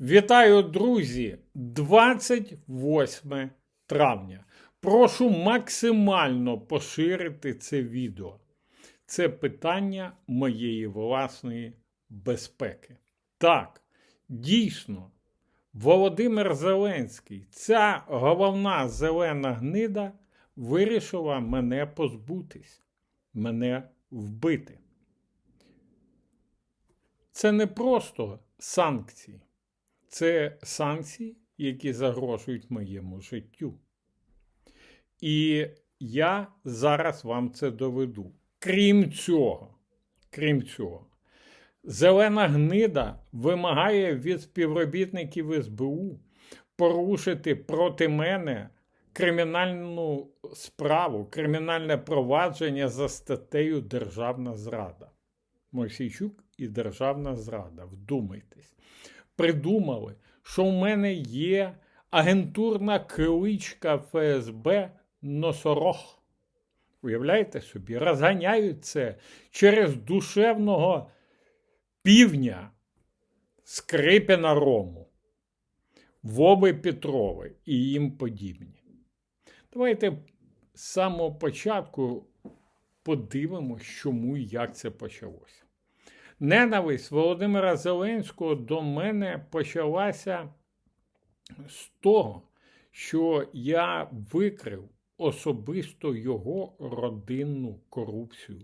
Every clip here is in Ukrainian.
Вітаю, друзі! 28 травня. Прошу максимально поширити це відео. Це питання моєї власної безпеки. Так, дійсно, Володимир Зеленський, ця головна зелена гнида, вирішила мене позбутись, мене вбити. Це не просто санкції. Це санкції, які загрожують моєму життю. І я зараз вам це доведу. Крім цього, крім цього, зелена гнида вимагає від співробітників СБУ порушити проти мене кримінальну справу, кримінальне провадження за статтею Державна зрада. Мосійчук і Державна зрада. Вдумайтесь придумали, що в мене є агентурна кличка ФСБ Носорог. Уявляєте собі, розганяють це через душевного півня Скрипіна Рому, Воби Петрови і їм подібні. Давайте з самого початку подивимося, чому і як це почалося. Ненависть Володимира Зеленського до мене почалася з того, що я викрив особисто його родинну корупцію,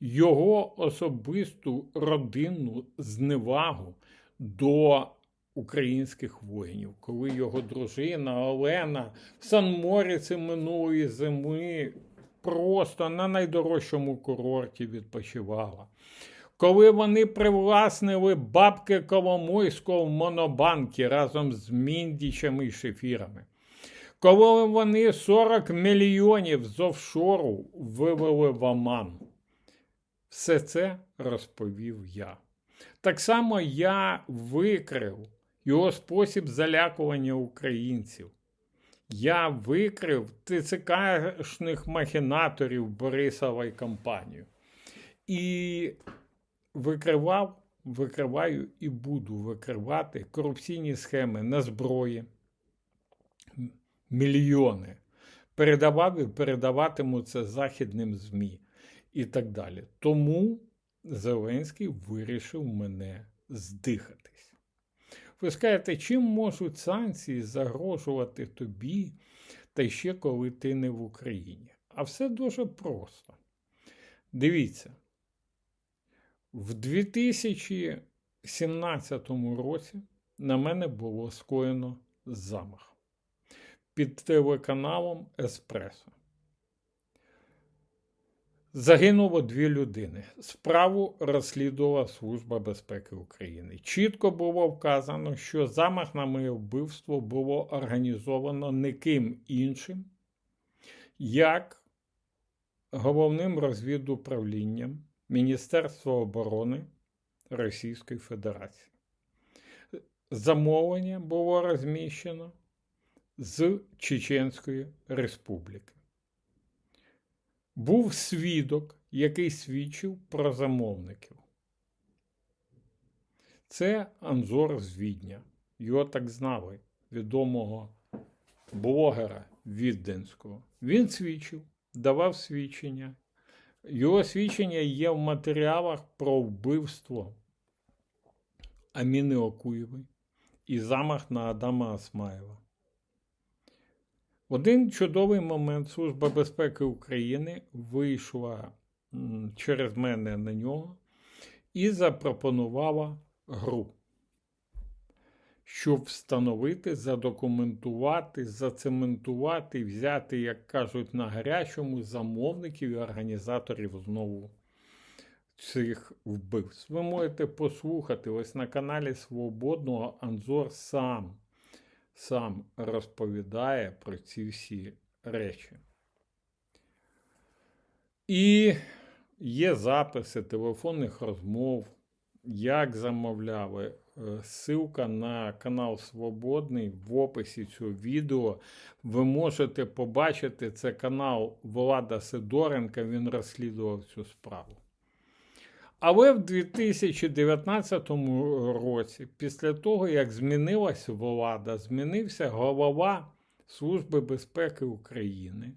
його особисту родинну зневагу до українських воїнів, коли його дружина Олена в Сан-Моріці минулої зими просто на найдорожчому курорті відпочивала коли вони привласнили бабки Коломойського в Монобанкі разом з Міндічами і Шефірами, коли вони 40 мільйонів з офшору вивели в Оман. Все це розповів я. Так само я викрив його спосіб залякування українців. Я викрив ТЦКшних махінаторів Борисова і компанію. І викривав, викриваю і буду викривати корупційні схеми на зброї, мільйони. Передавав і передаватиму це західним ЗМІ і так далі. Тому Зеленський вирішив мене здихатись. Ви скажете, чим можуть санкції загрожувати тобі, та ще коли ти не в Україні? А все дуже просто. Дивіться, в 2017 році на мене було скоєно замах під телеканалом Еспресо. Загинуло дві людини. Справу розслідувала Служба безпеки України. Чітко було вказано, що замах на моє вбивство було організовано не ким іншим, як головним розвідуправлінням Міністерства оборони Російської Федерації. Замовлення було розміщено з Чеченської Республіки. Був свідок, який свідчив про замовників. Це Анзор з Відня. Його так знали, відомого блогера Відденського. Він свідчив, давав свідчення його свідчення є в матеріалах про вбивство Аміни Окуєвої і замах на Адама Асмаєва. Один чудовий момент Служба безпеки України вийшла через мене на нього і запропонувала гру щоб встановити, задокументувати, зацементувати, взяти, як кажуть, на гарячому замовників і організаторів знову цих вбивств. Ви можете послухати ось на каналі Свободного Анзор сам, сам розповідає про ці всі речі. І є записи телефонних розмов, як замовляли. Ссылка на канал Свободний в описі цього відео. Ви можете побачити це канал Влада Сидоренка, він розслідував цю справу. Але в 2019 році, після того, як змінилась влада, змінився голова Служби безпеки України,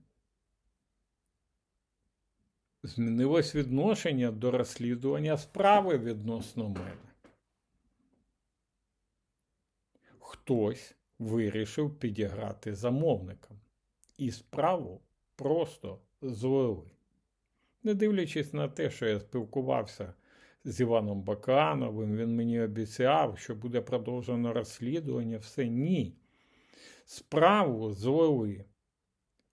змінилось відношення до розслідування справи відносно мене. Хтось вирішив підіграти замовникам, і справу просто злили. Не дивлячись на те, що я спілкувався з Іваном Бакановим, він мені обіцяв, що буде продовжено розслідування, все ні. Справу злили.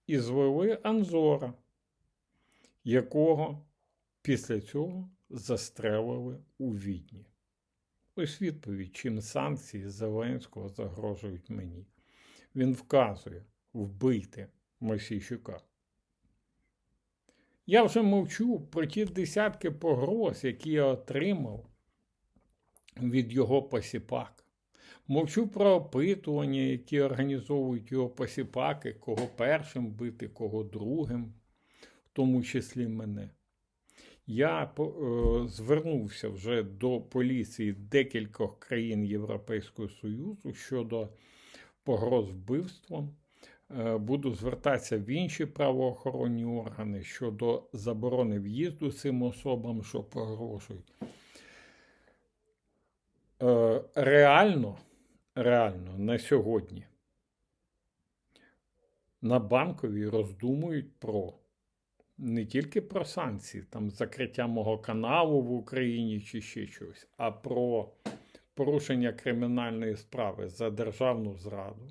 І злили Анзора, якого після цього застрелили у відні. Ось відповідь, чим санкції Зеленського загрожують мені. Він вказує вбити Мосійчука. Я вже мовчу про ті десятки погроз, які я отримав від його посіпак. Мовчу про опитування, які організовують його посіпаки, кого першим бити, кого другим, в тому числі мене. Я е, звернувся вже до поліції декількох країн Європейського Союзу щодо погроз вбивством. Е, буду звертатися в інші правоохоронні органи щодо заборони в'їзду цим особам, що погрожують. Е, реально, реально на сьогодні на банковій роздумують про не тільки про санкції, там закриття мого каналу в Україні чи ще щось, а про порушення кримінальної справи за державну зраду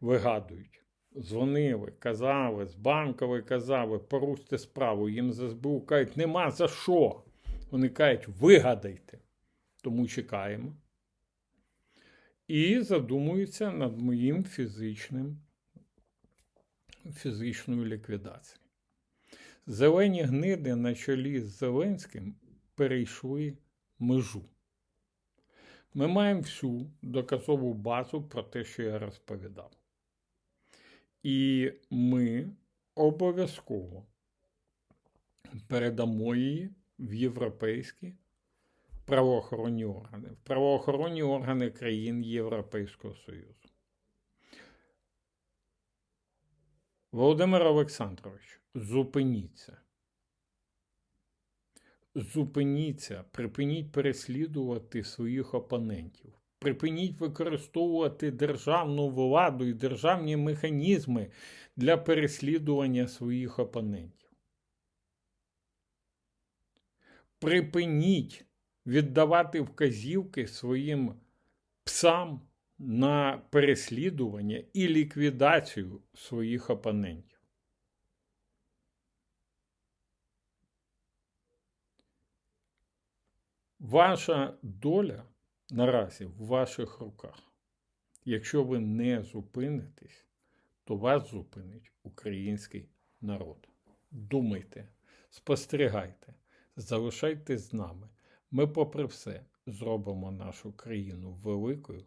вигадують. Дзвонили, казали, з банкової казали, поруште справу. Їм з СБУ кажуть, нема за що. Вони кажуть, вигадайте. Тому чекаємо. І задумуються над моїм фізичним, фізичною ліквідацією. Зелені гниди на чолі з Зеленським перейшли межу. Ми маємо всю доказову базу про те, що я розповідав. І ми обов'язково передамо її в європейські правоохоронні органи, в правоохоронні органи країн Європейського Союзу. Володимир Олександрович, зупиніться. Зупиніться, припиніть переслідувати своїх опонентів. Припиніть використовувати державну владу і державні механізми для переслідування своїх опонентів. Припиніть віддавати вказівки своїм псам на переслідування і ліквідацію своїх опонентів. Ваша доля наразі в ваших руках. Якщо ви не зупинитесь, то вас зупинить український народ. Думайте, спостерігайте, залишайтесь з нами. Ми, попри все, зробимо нашу країну великою,